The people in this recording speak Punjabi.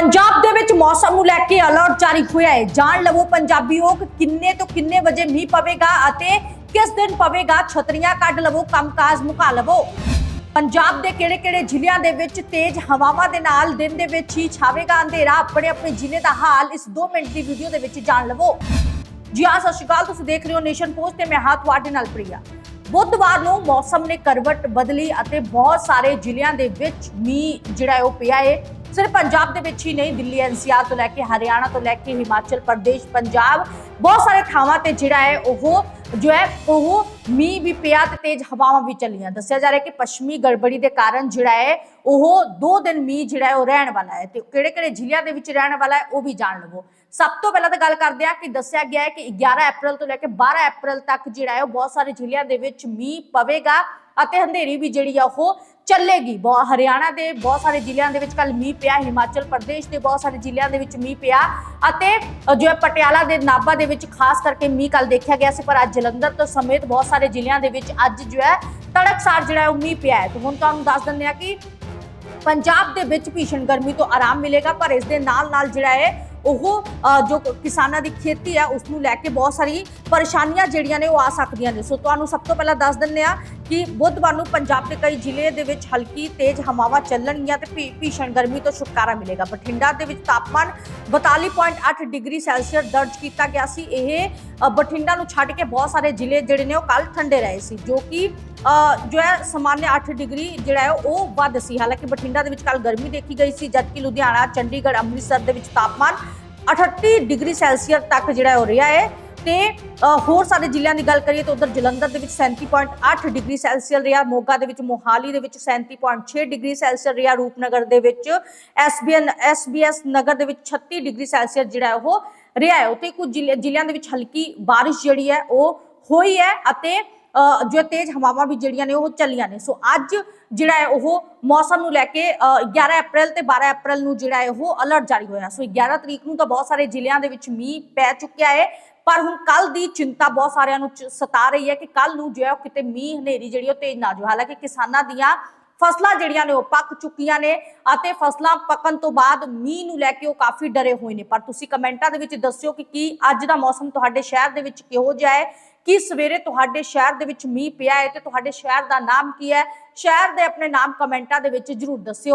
ਪੰਜਾਬ ਦੇ ਵਿੱਚ ਮੌਸਮ ਨੂੰ ਲੈ ਕੇ ਅਲਰਟ ਜਾਰੀ ਹੋਇਆ ਹੈ। ਜਾਣ ਲਵੋ ਪੰਜਾਬੀਓ ਕਿੰਨੇ ਤੋਂ ਕਿੰਨੇ ਵਜੇ ਮੀਂਹ ਪਵੇਗਾ ਅਤੇ ਕਿਸ ਦਿਨ ਪਵੇਗਾ, ਛਤਰੀਆਂ ਕੱਢ ਲਵੋ, ਕੰਮਕਾਜ ਮੁਕਾ ਲਵੋ। ਪੰਜਾਬ ਦੇ ਕਿਹੜੇ-ਕਿਹੜੇ ਜ਼ਿਲ੍ਹਿਆਂ ਦੇ ਵਿੱਚ ਤੇਜ਼ ਹਵਾਵਾਂ ਦੇ ਨਾਲ ਦਿਨ ਦੇ ਵਿੱਚ ਹੀ ਛਾਵੇਗਾ ਅੰਧੇਰਾ। ਆਪਣੇ ਆਪਣੇ ਜ਼ਿਲ੍ਹੇ ਦਾ ਹਾਲ ਇਸ 2 ਮਿੰਟ ਦੀ ਵੀਡੀਓ ਦੇ ਵਿੱਚ ਜਾਣ ਲਵੋ। ਜੀ ਹਾਂ, ਸਤਿ ਸ਼੍ਰੀ ਅਕਾਲ, ਤੁਸੀਂ ਦੇਖ ਰਹੇ ਹੋ ਨੇਸ਼ਨ ਪੋਸਟ ਤੇ ਮੈਂ ਹਾਂ ਤੁਹਾਡੇ ਨਾਲ ਪ੍ਰਿਆ। ਬੁੱਧਵਾਰ ਨੂੰ ਮੌਸਮ ਨੇ ਕਰਵਟ ਬਦਲੀ ਅਤੇ ਬਹੁਤ ਸਾਰੇ ਜ਼ਿਲ੍ਹਿਆਂ ਦੇ ਵਿੱਚ ਮੀਂਹ ਜਿਹੜਾ ਹੈ ਉਹ ਪਿਆ ਹੈ ਸਿਰਫ ਪੰਜਾਬ ਦੇ ਵਿੱਚ ਹੀ ਨਹੀਂ, ਦਿੱਲੀ, ਐਨਸੀਆਰ ਤੋਂ ਲੈ ਕੇ ਹਰਿਆਣਾ ਤੋਂ ਲੈ ਕੇ ਹਿਮਾਚਲ ਪ੍ਰਦੇਸ਼, ਪੰਜਾਬ, ਬਹੁਤ ਸਾਰੇ ਥਾਵਾਂ ਤੇ ਜਿਹੜਾ ਹੈ ਉਹ ਜੋ ਹੈ ਉਹ ਮੀਂਹ ਵੀ ਪਿਆ ਤੇ ਤੇਜ਼ ਹਵਾਵਾਂ ਵੀ ਚੱਲੀਆਂ। ਦੱਸਿਆ ਜਾ ਰਿਹਾ ਕਿ ਪੱਛਮੀ ਗੜਬੜੀ ਦੇ ਕਾਰਨ ਜਿਹੜਾ ਹੈ, ਉਹ 2 ਦਿਨ ਮੀਂਹ ਜਿਹੜਾ ਹੈ, ਉਹ ਰਹਿਣ ਵਾਲਾ ਹੈ ਤੇ ਕਿਹੜੇ ਕਿਹੜੇ ਜ਼ਿਲ੍ਹਿਆਂ ਦੇ ਵਿੱਚ ਰਹਿਣ ਵਾਲਾ ਹੈ, ਉਹ ਵੀ ਜਾਣ ਲਵੋ। ਸਭ ਤੋਂ ਪਹਿਲਾਂ ਤਾਂ ਗੱਲ ਕਰਦੇ ਆ ਕਿ ਦੱਸਿਆ ਗਿਆ ਹੈ ਕਿ 11 ਅਪ੍ਰੈਲ ਤੋਂ ਲੈ ਕੇ 12 ਅਪ੍ਰੈਲ ਤੱਕ ਜਿਹੜਾ ਹੈ, ਉਹ ਬਹੁਤ ਸਾਰੇ ਜ਼ਿਲ੍ਹਿਆਂ ਦੇ ਵਿੱਚ ਮੀਂਹ ਪਵੇਗਾ ਅਤੇ ਹਨੇਰੀ ਵੀ ਜਿਹੜੀ ਆ, ਉਹ ਚੱਲੇਗੀ। ਬਹੁਤ ਹਰਿਆਣਾ ਦੇ ਬਹੁਤ ਸਾਰੇ ਜ਼ਿਲ੍ਹਿਆਂ ਦੇ ਵਿੱਚ ਕੱਲ ਮੀਂਹ ਪਿਆ, ਹਿਮਾਚਲ ਪ੍ਰਦੇਸ਼ ਦੇ ਬਹੁਤ ਸਾਰੇ ਜ਼ਿਲ੍ਹਿਆਂ ਦੇ ਵਿੱਚ ਮੀਂਹ ਪਿਆ ਅਤੇ ਜੋ ਹੈ ਪਟਿਆਲਾ ਦੇ ਨਾਭਾ ਦੇ ਵਿੱਚ ਖਾਸ ਕਰਕੇ ਮੀਂਹ ਕੱਲ ਦੇਖਿਆ ਗਿਆ ਸੀ, ਪਰ ਅੱਜ ਜਲੰਧਰ ਤੋਂ ਸਮੇਤ ਬਹੁਤ ਸਾਰੇ ਜ਼ਿਲ੍ਹਿਆਂ ਦੇ ਵਿੱਚ ਅੱਜ ਜੋ ਹੈ ਤੜਕਸਾਰ ਜਿਹੜਾ ਉਹ ਮੀਂਹ ਪਿਆ ਹੈ। ਤੇ ਹੁਣ ਤੁਹਾਨੂੰ ਦੱਸ ਦਿੰਦੇ ਆ ਕਿ ਪੰਜਾਬ ਦੇ ਵਿੱਚ ਭੀਸ਼ਣ ਗਰਮੀ ਤੋਂ ਆਰਾਮ ਮਿਲੇਗਾ ਪਰ ਇਸ ਦੇ ਨਾਲ ਨਾਲ ਜਿਹੜਾ ਹੈ ਉਹ ਅ, ਜੋ ਕਿਸਾਨਾਂ ਦੀ ਖੇਤੀ ਹੈ ਉਸ ਨੂੰ ਲੈ ਕੇ ਬਹੁਤ ਸਾਰੀ ਪਰੇਸ਼ਾਨੀਆਂ ਜਿਹੜੀਆਂ ਨੇ ਉਹ ਆ ਸਕਦੀਆਂ ਨੇ। ਸੋ ਤੁਹਾਨੂੰ ਸਭ ਤੋਂ ਪਹਿਲਾਂ ਦੱਸ ਦਿੰਦੇ ਆ ਕਿ ਬੁੱਧਵਾਰ ਨੂੰ ਪੰਜਾਬ ਦੇ ਕਈ ਜ਼ਿਲ੍ਹੇ ਦੇ ਵਿੱਚ ਹਲਕੀ ਤੇਜ਼ ਹਵਾਵਾਂ ਚੱਲਣਗੀਆਂ ਤੇ ਭੀ- ਭੀਸ਼ਣ ਗਰਮੀ ਤੋਂ ਛੁਟਕਾਰਾ ਮਿਲੇਗਾ। ਬਠਿੰਡਾ ਦੇ ਵਿੱਚ ਤਾਪਮਾਨ 42.8 ਡਿਗਰੀ ਸੈਲਸੀਅਸ ਦਰਜ ਕੀਤਾ ਗਿਆ ਸੀ। ਇਹ ਬਠਿੰਡਾ ਨੂੰ ਛੱਡ ਕੇ ਬਹੁਤ ਸਾਰੇ ਜ਼ਿਲ੍ਹੇ ਜਿਹੜੇ ਨੇ ਉਹ ਕੱਲ ਠੰਡੇ ਰਹੇ ਸੀ, ਜੋ ਕਿ ਜੋ ਹੈ ਸਮਾਨਯ 8 ਡਿਗਰੀ ਜਿਹੜਾ ਹੈ ਉਹ ਵੱਧ ਸੀ। ਹਾਲਾਂਕਿ ਬਠਿੰਡਾ ਦੇ ਵਿੱਚ ਕੱਲ ਗਰਮੀ ਦੇਖੀ ਗਈ ਸੀ, ਜਦਕਿ ਲੁਧਿਆਣਾ, ਚੰਡੀਗੜ੍ਹ, ਅੰਮ੍ਰਿਤਸਰ ਦੇ ਵਿੱਚ ਤਾਪਮਾਨ 38 ਡਿਗਰੀ ਸੈਲਸੀਅਸ ਤੱਕ ਜਿਹੜਾ ਹੈ ਉਹ ਰਿਹਾ ਹੈ। ਤੇ ਹੋਰ ਸਾਰੇ ਜ਼ਿਲ੍ਹਿਆਂ ਦੀ ਗੱਲ ਕਰੀਏ ਤਾਂ ਉਧਰ ਜਲੰਧਰ ਦੇ ਵਿੱਚ 37.8 ਡਿਗਰੀ ਸੈਲਸੀਅਸ ਰਿਹਾ, ਮੋਗਾ ਦੇ ਵਿੱਚ ਮੋਹਾਲੀ ਦੇ ਵਿੱਚ 37.6 ਡਿਗਰੀ ਸੈਲਸੀਅਸ ਰਿਹਾ, ਰੂਪਨਗਰ ਦੇ ਵਿੱਚ ਐਸਬੀਐਨ, ਐਸਬੀਐਸ ਨਗਰ ਦੇ ਵਿੱਚ 36 ਡਿਗਰੀ ਸੈਲਸੀਅਸ ਜਿਹੜਾ ਉਹ ਰਿਹਾ ਹੈ। ਉੱਥੇ ਕੁਝ ਜ਼ਿਲ੍ਹੇ- ਜ਼ਿਲ੍ਹਿਆਂ ਦੇ ਵਿੱਚ ਹਲਕੀ ਬਾਰਿਸ਼ ਜਿਹੜੀ ਹੈ, ਉਹ ਹੋਈ ਹੈ ਅਤੇ ਜੋ ਤੇਜ਼ ਹਵਾਵਾਂ ਵੀ ਜਿਹੜੀਆਂ ਨੇ ਉਹ ਚੱਲੀਆਂ ਨੇ। ਸੋ ਅੱਜ ਜਿਹੜਾ ਹੈ ਉਹ ਮੌਸਮ ਨੂੰ ਲੈ ਕੇ ਅ, 11 ਅਪ੍ਰੈਲ ਤੇ 12 ਅਪ੍ਰੈਲ ਨੂੰ ਜਿਹੜਾ ਹੈ ਉਹ ਅਲਰਟ ਜਾਰੀ ਹੋਇਆ। ਸੋ 11 ਤਰੀਕ ਨੂੰ ਤਾਂ ਬਹੁਤ ਸਾਰੇ ਜ਼ਿਲ੍ਹਿਆਂ ਦੇ ਵਿੱਚ ਮੀਂਹ ਪੈ ਚੁੱਕਿਆ ਹੈ। ਪਰ ਹੁਣ ਕੱਲ ਦੀ ਚਿੰਤਾ ਬਹੁਤ ਸਾਰਿਆਂ ਨੂੰ ਸਤਾ ਰਹੀ ਹੈ ਕਿ ਕੱਲ ਨੂੰ ਜੋ ਹੈ ਉਹ ਕਿਤੇ ਮੀਂਹ ਹਨੇਰੀ ਜਿਹੜੀ ਉਹ ਤੇਜ਼ ਨਾ ਜੋ ਹਾਲਾਂਕਿ ਕਿਸਾਨਾਂ ਦੀਆਂ ਫਸਲਾਂ ਜਿਹੜੀਆਂ ਨੇ ਉਹ ਪੱਕ ਚੁੱਕੀਆਂ ਨੇ ਅਤੇ ਫਸਲਾਂ ਪੱਕਣ ਤੋਂ ਬਾਅਦ ਮੀਂਹ ਨੂੰ ਲੈ ਕੇ ਉਹ ਕਾਫੀ ਡਰੇ ਹੋਏ ਨੇ। ਪਰ ਤੁਸੀਂ ਕਮੈਂਟਾਂ ਦੇ ਵਿੱਚ ਦੱਸਿਓ ਕਿ ਕੀ ਅੱਜ ਦਾ ਮੌਸਮ ਤੁਹਾਡੇ ਸ਼ਹਿਰ ਦੇ ਵਿੱਚ ਕਿਹੋ ਜਿਹਾ ਹੈ? ਕੀ ਸਵੇਰੇ ਤੁਹਾਡੇ ਸ਼ਹਿਰ ਦੇ ਵਿੱਚ ਮੀਂਹ ਪਿਆ ਹੈ ਤੇ ਤੁਹਾਡੇ ਸ਼ਹਿਰ ਦਾ ਨਾਮ ਕੀ ਹੈ? ਸ਼ਹਿਰ ਦੇ ਆਪਣੇ ਨਾਮ ਕਮੈਂਟਾਂ ਦੇ ਵਿੱਚ ਜਰੂਰ ਦੱਸਿਓ।